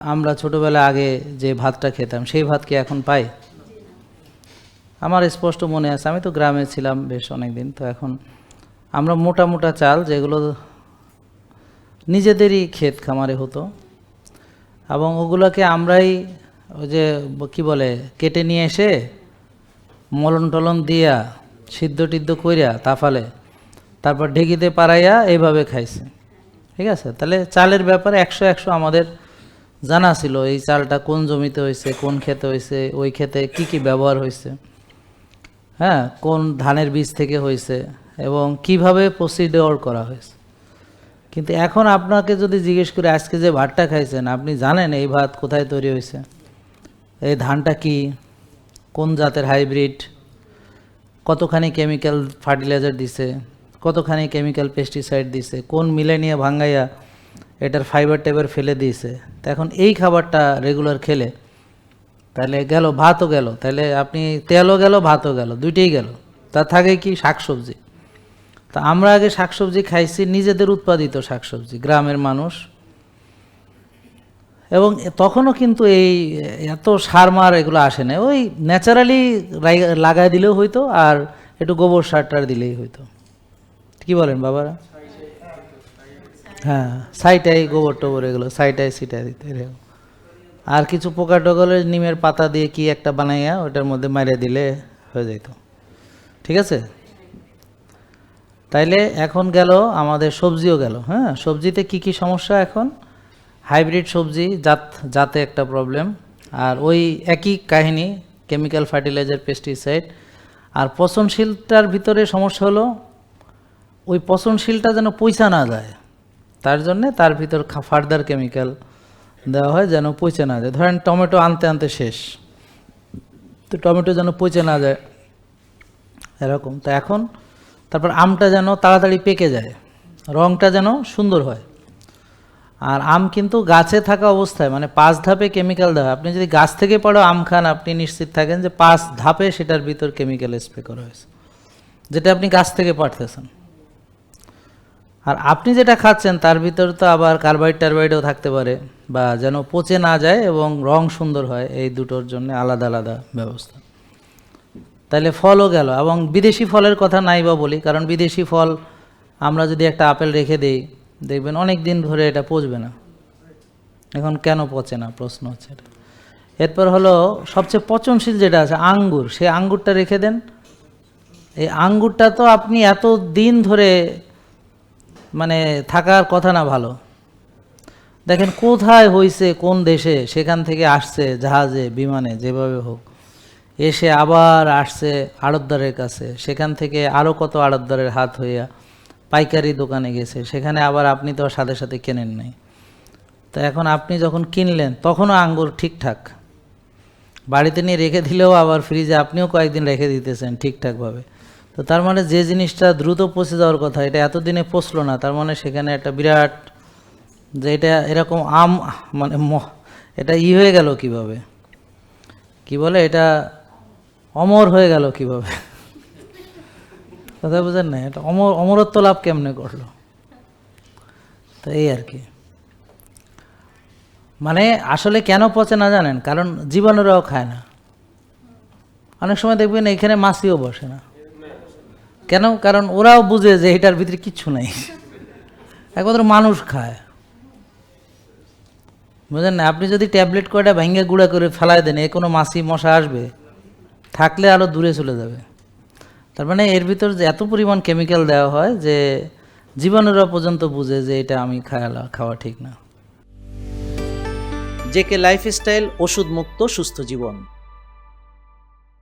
আমরা ছোটবেলা আগে যে ভাতটা খেতাম, সেই ভাত কি এখন পাই? আমার স্পষ্ট মনে আছে, আমি তো গ্রামে ছিলাম বেশ অনেক দিন তো এখন আমরা মোটা মোটা চাল যেগুলো নিজেদেরই ক্ষেত খামারে হতো, এবং ওগুলোকে আমরাই ওই যে কি বলে, কেটে নিয়ে এসে মলন টলন দিয়া, সিদ্ধ টিদ্ধ কইরা তাফালে, তারপর ঢেকিতে পারাইয়া এইভাবে খাইছে। ঠিক আছে? তাহলে চালের ব্যাপারে একশো একশো আমাদের জানা ছিল এই চালটা কোন জমিতে হয়েছে, কোন ক্ষেতে হয়েছে, ওই ক্ষেতে কি কি ব্যবহার হয়েছে? হ্যাঁ কোন ধানের বীজ থেকে হয়েছে এবং কীভাবে প্রসিডিওর করা হয়েছে? কিন্তু এখন আপনাকে যদি জিজ্ঞেস করে, আজকে যে ভাতটা খাইছেন, আপনি জানেন এই ভাত কোথায় তৈরি হয়েছে? এই ধানটা কি? কোন জাতের হাইব্রিড কতখানি কেমিক্যাল ফার্টিলাইজার দিছে? কতখানি কেমিক্যাল পেস্টিসাইড দিছে? কোন মিলে নিয়ে ভাঙ্গাইয়া এটার ফাইবার টাইবার ফেলে দিয়েছে। তো এখন এই খাবারটা রেগুলার খেলে, তাহলে গেল, ভাতও গেল, তাহলে আপনি তেলও গেল, ভাতও গেল, দুইটাই গেল। তা থাকে কি শাকসবজি। তা আমরা আগে শাকসবজি খাইছি, নিজেদের উৎপাদিত শাকসবজি, গ্রামের মানুষ। এবং তখনও কিন্তু এই এত সার মার এগুলো আসে না। ওই ন্যাচারালি লাগাই দিলেও হইতো, আর একটু গোবর সার টার দিলেই হইতো। কি বলেন বাবারা? হ্যাঁ সাইটাই গোবর টোবর এগুলো, সাইটাই সিটাই দিতে। আর কিছু পোকা টোকলে নিমের পাতা দিয়ে কি একটা বানাইয়া ওটার মধ্যে মারিয়ে দিলে হয়ে যেত ঠিক আছে? তাইলে এখন গেল, আমাদের সবজিও গেল হ্যাঁ? সবজিতে কি কি সমস্যা এখন? হাইব্রিড সবজি, জাত, জাতে একটা প্রবলেম আর ওই একই কাহিনী কেমিক্যাল ফার্টিলাইজার পেস্টিসাইড আর পচনশীলটার ভিতরে সমস্যা হলো, ওই পচনশীলটা যেন পয়সা না যায়। তার জন্যে তার ভিতর ফার্দার কেমিক্যাল দেওয়া হয় যেন পচে না যায়। ধরেন টমেটো আনতে আনতে শেষ। তো টমেটো যেন পচে না যায়, এরকম। তো এখন তারপর আমটা যেন তাড়াতাড়ি পেকে যায়, রংটা যেন সুন্দর হয়। আর আম কিন্তু গাছে থাকা অবস্থায় মানে পাঁচ ধাপে কেমিক্যাল দেওয়া। আপনি যদি গাছ থেকে পড়ো আম খান, আপনি নিশ্চিত থাকেন যে পাঁচ ধাপে সেটার ভিতর কেমিক্যাল স্প্রে করা হয়েছে, যেটা আপনি গাছ থেকে পাঠতেছেন আর আপনি যেটা খাচ্ছেন, তার ভিতর তো আবার কার্বাইড টারবাইডও থাকতে পারে বা যেন পচে না যায় এবং রং সুন্দর হয়, এই দুটোর জন্য আলাদা আলাদা ব্যবস্থা। তাহলে ফলও গেল এবং বিদেশি ফলের কথা নাই বা বলি, কারণ বিদেশি ফল আমরা যদি একটা আপেল রেখে দেই, দেখবেন অনেক দিন ধরে এটা পচবে না। এখন কেন পচে না? প্রশ্ন হচ্ছে এটা। এরপর হলো, সবচেয়ে পচনশীল যেটা আছে, আঙ্গুর। সেই আঙ্গুরটা রেখে দেন। এই আঙ্গুরটা তো আপনি এত দিন ধরে মানে থাকার কথা না ভালো। দেখেন কোথায় হয়েছে কোন দেশে, সেখান থেকে আসছে জাহাজে, বিমানে, যেভাবে হোক। এসে আবার আসছে আড়তদারের কাছে। সেখান থেকে আরও কত আড়তদারের হাত হইয়া পাইকারি দোকানে গেছে। সেখানে আবার আপনি তো সাথে সাথে কেনেন নাই। তো এখন আপনি যখন কিনলেন, তখনও আঙ্গুর ঠিকঠাক। বাড়িতে নিয়ে রেখে দিলেও আবার ফ্রিজে আপনিও কয়েকদিন রেখে দিতেছেন ঠিকঠাকভাবে। তো তার মানে যে জিনিসটা দ্রুত পচে যাওয়ার কথা, এটা এতদিনে পচলো না। তার মানে সেখানে একটা বিরাট যে এটা এরকম আম মানে এটা ই হয়ে গেল কীভাবে? কি বলে? এটা অমর হয়ে গেল কীভাবে? কথা বুঝেন না? এটা অমর, অমরত্ব লাভ কেমনে করল? তো এই আর কি। মানে আসলে কেন পচে না জানেন? কারণ জীবাণুরাও খায় না। অনেক সময় দেখবেন এখানে মাছিও বসে না। কেন? কারণ ওরাও বুঝে যে এটার ভিতরে কিচ্ছু নাই। একমাত্র মানুষ খায়। বুঝলেন না? আপনি যদি ট্যাবলেট কয়টা ভেঙে গুঁড়া করে ফেলায় দেন, এ কোনো মাছি মশা আসবে, থাকলে আরও দূরে চলে যাবে। তার মানে এর ভিতর যে এত পরিমাণ কেমিক্যাল দেওয়া হয় যে জীবাণুরা পর্যন্ত বুঝে যে এটা আমি খাওয়া খাওয়া ঠিক না। জেকে লাইফস্টাইল ওষুধ মুক্ত সুস্থ জীবন।